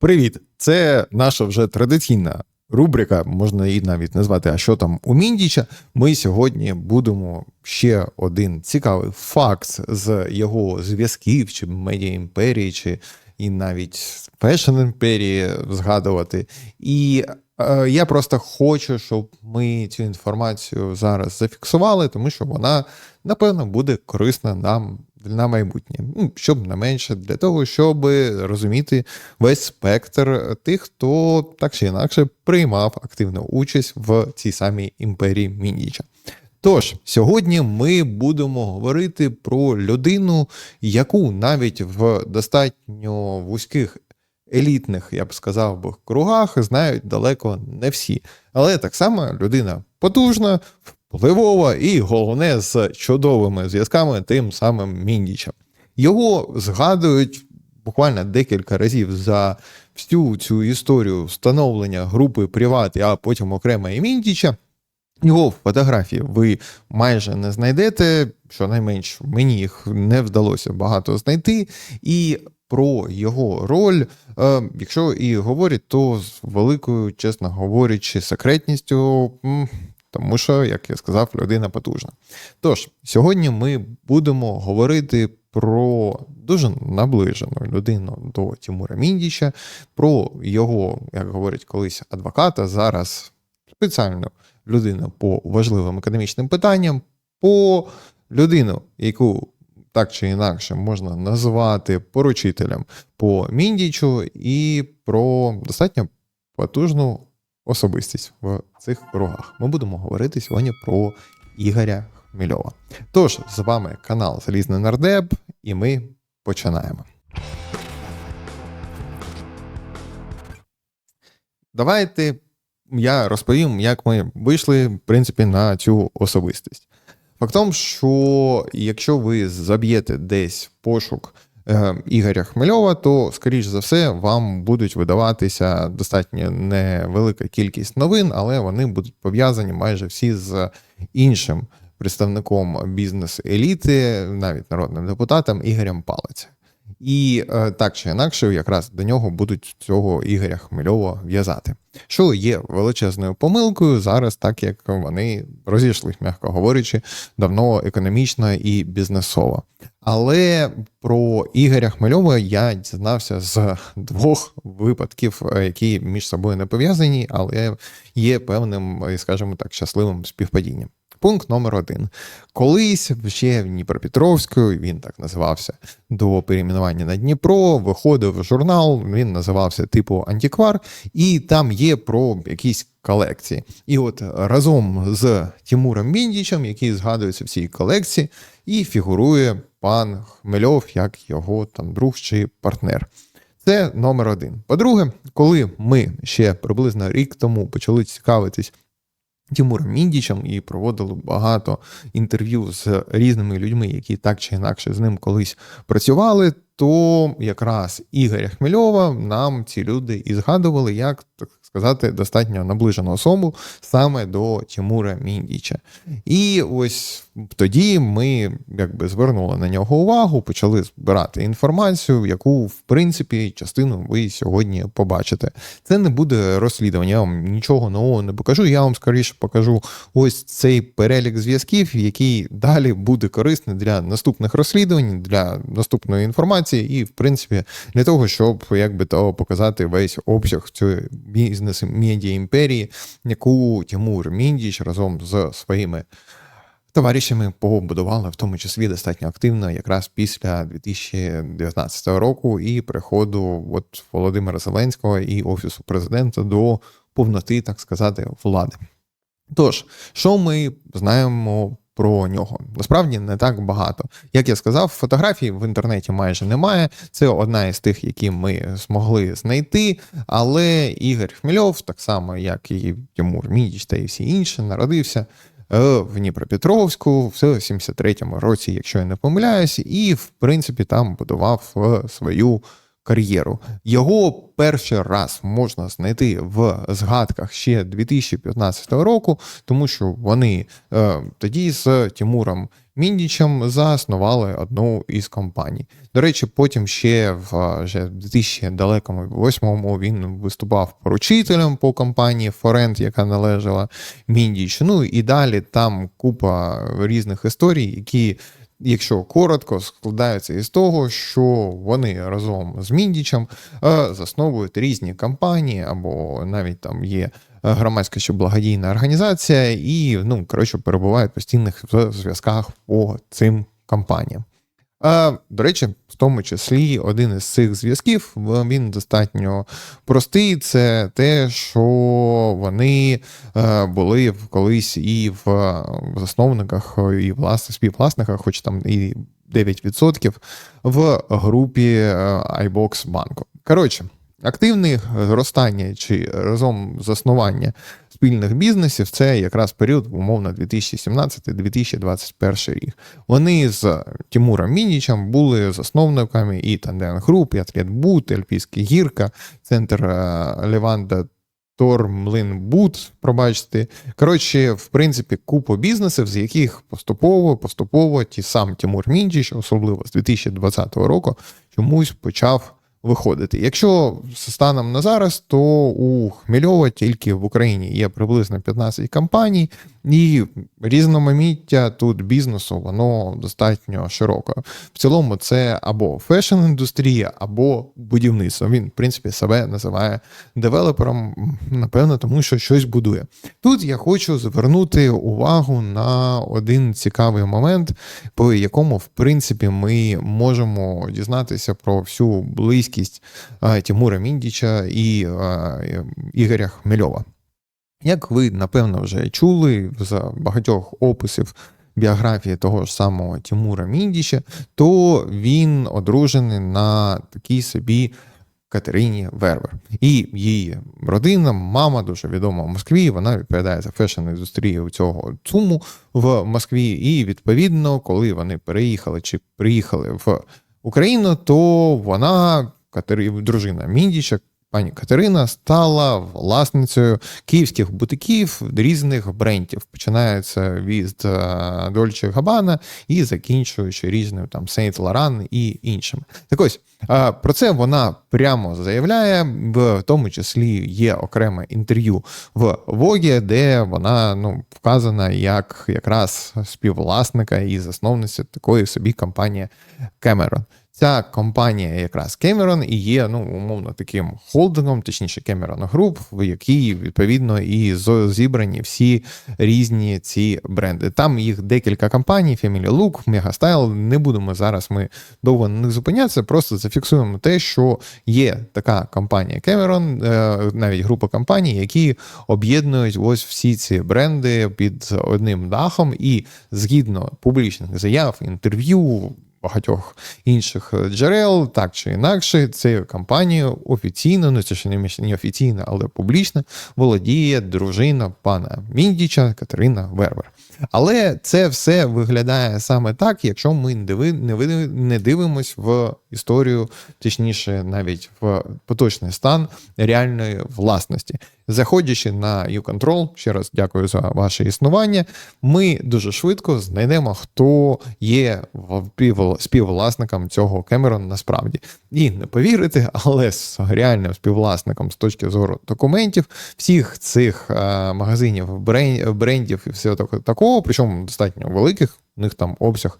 Привіт! Це наша вже традиційна рубрика, можна її навіть назвати, а що там у Міндіча. Ми сьогодні будемо ще один цікавий факт з його зв'язків, чи медіа імперії, чи і навіть фешн імперії згадувати. І е, я просто хочу, щоб ми цю інформацію зараз зафіксували, тому що вона, напевно, буде корисна нам на майбутнє. Ну, щоб не менше, для того, щоб розуміти весь спектр тих, хто так чи інакше приймав активну участь в цій самій імперії Мініча. Тож, сьогодні ми будемо говорити про людину, яку навіть в достатньо вузьких елітних, я б сказав, би, кругах знають далеко не всі. Але так само людина потужна, впливова і головне з чудовими зв'язками тим самим Міндічем. Його згадують буквально декілька разів за всю цю історію встановлення групи Приват, а потім окремо і Міндіча. Його фотографії ви майже не знайдете, щонайменш мені їх не вдалося багато знайти. І про його роль, е, якщо і говорять, то з великою, чесно говорячи, секретністю, тому що, як я сказав, людина потужна. Тож, сьогодні ми будемо говорити про дуже наближену людину до Тимура Міндіча, про його, як говорять колись, адвоката, зараз спеціальну людину по важливим економічним питанням, по людину, яку так чи інакше можна назвати поручителем по Міндічу, і про достатньо потужну особистість в цих кругах. Ми будемо говорити сьогодні про Ігоря Хмельова. Тож, з вами канал Залізний Нардеп, і ми починаємо. Давайте я розповім, як ми вийшли, в принципі, на цю особистість. Фактом, що якщо ви заб'єте десь пошук Ігоря Хмельова, то, скоріш за все, вам будуть видаватися достатньо невелика кількість новин, але вони будуть пов'язані майже всі з іншим представником бізнес-еліти, навіть народним депутатом Ігорем Палицем. І е, так чи інакше, якраз до нього будуть цього Ігоря Хмельова в'язати, що є величезною помилкою зараз, так як вони розійшлись, м'яко говорячи, давно економічно і бізнесово. Але про Ігоря Хмельова я дізнався з двох випадків, е, які між собою не пов'язані, але є певним, скажімо так, щасливим співпадінням. Пункт номер один. Колись ще в Дніпропетровську, він так називався до перейменування на Дніпро, виходив журнал, він називався типу Антиквар, і там є про якісь колекції. І от разом з Тимуром Міндічем, який згадується в цій колекції, і фігурує пан Хмельов як його там друг чи партнер. Це номер один. По-друге, коли ми ще приблизно рік тому почали цікавитись Тимуром Міндічем і проводили багато інтерв'ю з різними людьми, які так чи інакше з ним колись працювали, то якраз Ігоря Хмельова нам ці люди і згадували як так сказати достатньо наближену особу саме до Тимура Міндіча. І ось тоді ми якби звернули на нього увагу, почали збирати інформацію, яку, в принципі, частину ви сьогодні побачите. Це не буде розслідування, я вам нічого нового не покажу. Я вам скоріше покажу ось цей перелік зв'язків, який далі буде корисний для наступних розслідувань, для наступної інформації, і, в принципі, для того, щоб якби то показати весь обсяг цієї бізнес медіа імперії, яку Тимур Міндіч разом з своїми товаришами побудували, в тому числі достатньо активно, якраз після 2019 року і приходу от Володимира Зеленського і Офісу президента до повноти, так сказати, влади. Тож, що ми знаємо про нього. Насправді не так багато. Як я сказав, фотографій в інтернеті майже немає. Це одна із тих, які ми змогли знайти. Але Ігор Хмельов, так само як і Тимур Мідіч та і всі інші, народився. Е, в Дніпропетровську в 73-му році, якщо я не помиляюсь, і в принципі там будував е, свою кар'єру. Його перший раз можна знайти в згадках ще 2015 року, тому що вони е, тоді з Тимуром Міндічем заснували одну із компаній. До речі, потім ще в вже 2008-му він виступав поручителем по компанії Форенд, яка належала Міндічу. Ну і далі там купа різних історій, які якщо коротко, складаються із того, що вони разом з Міндічем е, засновують різні компанії, або навіть там є е, громадська чи благодійна організація, і ну коротше перебувають постійних в зв'язках по цим компаніям. А, До речі, в тому числі один із цих зв'язків він достатньо простий. Це те, що вони е, були колись і в засновниках, і власне співвласниках, хоч там і 9% в групі iBox банку. Коротше, активне зростання чи разом заснування спільних бізнесів це якраз період, умовно, 2017-2021 рік. Вони з Тимуром Мінічем були засновниками і Танден Груп, і Атлетбут, Ельпійська гірка, центр е, Леванда. Тормлин Бут, пробачте. Коротше, в принципі, купу бізнесів, з яких поступово поступово ті сам Тимур Мінчич, особливо з 2020 року, чомусь почав виходити. Якщо станом на зараз, то у Хмельова тільки в Україні є приблизно 15 компаній, і різноманіття тут бізнесу воно достатньо широке. В цілому, це або фешн-індустрія, або будівництво. Він, в принципі, себе називає девелопером, напевно, тому що щось будує. Тут я хочу звернути увагу на один цікавий момент, по якому, в принципі, ми можемо дізнатися про всю близькість Тимура Міндіча і Ігоря Хмельова. Як ви, напевно, вже чули з багатьох описів біографії того ж самого Тимура Міндіча, то він одружений на такій собі Катерині Вервер. І її родина, мама дуже відома в Москві. Вона відповідає за фешн-індустрію цього ЦУМу в Москві. І відповідно, коли вони переїхали чи приїхали в Україну, то вона дружина Міндіча пані Катерина стала власницею київських бутиків різних брендів. Починається від Дольче Габана і закінчуючи різною там Сейнт Лоран і іншими. Так ось про це вона прямо заявляє, в тому числі є окреме інтерв'ю в Вогі, де вона ну вказана як якраз співвласника і засновниця такої собі компанії Cameron. Ця компанія, якраз Cameron, і є ну умовно таким холдингом, точніше Cameron Group, в якій відповідно і зібрані всі різні ці бренди. Там їх декілька компаній: Family Look, Megastyle. Не будемо зараз. Ми довго на них зупинятися. Просто зафіксуємо те, що є така компанія е, навіть група компаній, які об'єднують ось всі ці бренди під одним дахом, і згідно публічних заяв, інтерв'ю багатьох інших е, джерел, так чи інакше, цією компанією офіційно, ну це ще не офіційно, але публічно володіє дружина пана Міндіча Катерина Вервер. Але це все виглядає саме так, якщо ми не дивимось в історію, точніше, навіть в поточний стан реальної власності. Заходячи на YouControl, ще раз дякую за ваше існування. Ми дуже швидко знайдемо, хто є співвласником цього Кемерон насправді. І не повірите, але з реальним співвласником з точки зору документів, всіх цих е, магазинів, брендів і всього такого, причому достатньо великих. У них там обсяг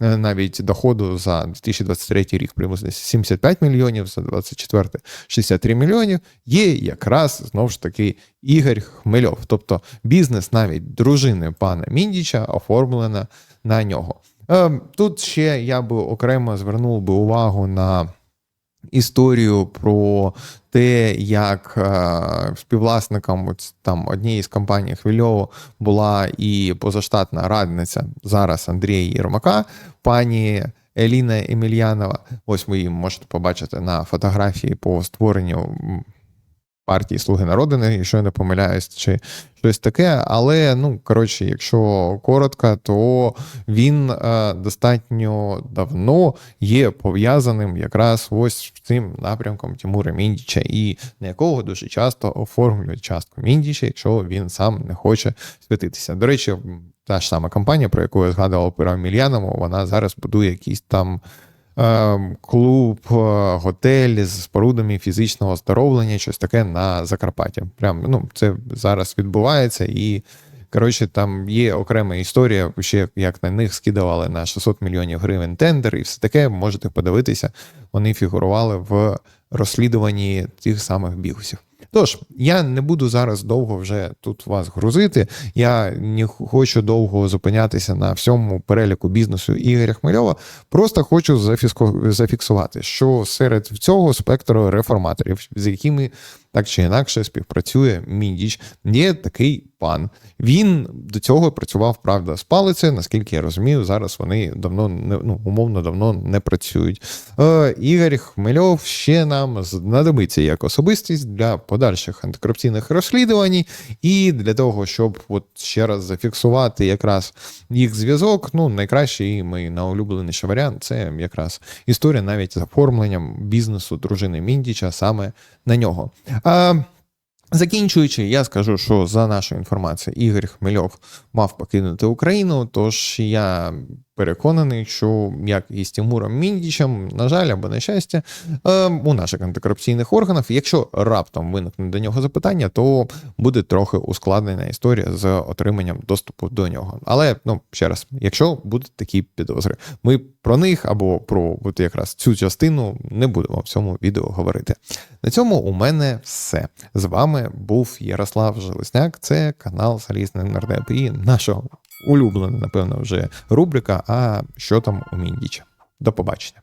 е, навіть доходу за 2023 рік приблизно 75 мільйонів, за 24 63 мільйонів. Є якраз знову ж таки Ігор Хмельов. Тобто бізнес навіть дружини пана Міндіча оформлена на нього. Е, тут ще я би окремо звернув би увагу на історію про те, як е, співвласником там однієї з компаній Хвильово була і позаштатна радниця зараз Андрія Єрмака, пані Еліна Емельянова. Ось ви її можете побачити на фотографії по створенню партії Слуги народу, якщо я не помиляюсь, чи щось таке. Але ну коротше, якщо коротко, то він е, достатньо давно є пов'язаним якраз ось цим напрямком Тимура Міндіча, і на якого дуже часто оформлюють частку Міндіча, якщо він сам не хоче святитися. До речі, та ж сама компанія, про яку я згадував про Мільянову, вона зараз будує якийсь там. Е, Клуб, е, готель з спорудами фізичного оздоровлення, щось таке на Закарпатті. Прям ну це зараз відбувається, і коротше, там є окрема історія, ще як на них скидували на 600 мільйонів гривень тендер, і все таке можете подивитися. Вони фігурували в розслідуванні тих самих бігусів. Тож, я не буду зараз довго вже тут вас грузити. Я не хочу довго зупинятися на всьому переліку бізнесу Ігоря Хмельова. Просто хочу зафіксувати, що серед цього спектру реформаторів, з якими так чи інакше співпрацює Міндіч, є такий пан. Він до цього працював, правда, з палицею. Наскільки я розумію, зараз вони давно не ну, умовно давно не працюють. Е, Ігор Хмельов ще нам знадобиться як особистість для подальших антикорупційних розслідувань і для того, щоб от ще раз зафіксувати якраз їх зв'язок. Ну, найкращий і мій найулюбленіший варіант це якраз історія навіть з оформленням бізнесу дружини Міндіча саме на нього. Закінчуючи, я скажу, що за нашою інформацією, Ігор Хмельов мав покинути Україну. Тож я переконаний, що як і з Тимуром Міндічем, на жаль, або на щастя, е, у наших антикорупційних органів, якщо раптом виникне до нього запитання, то буде трохи ускладнена історія з отриманням доступу до нього. Але ну ще раз, якщо будуть такі підозри, ми про них або про от якраз цю частину не будемо в цьому відео говорити. На цьому у мене все. З вами був Ярослав Железняк. Це канал Залізний Нардеп і наша улюблена, напевно, вже рубрика. А що там у Міндіча? До побачення.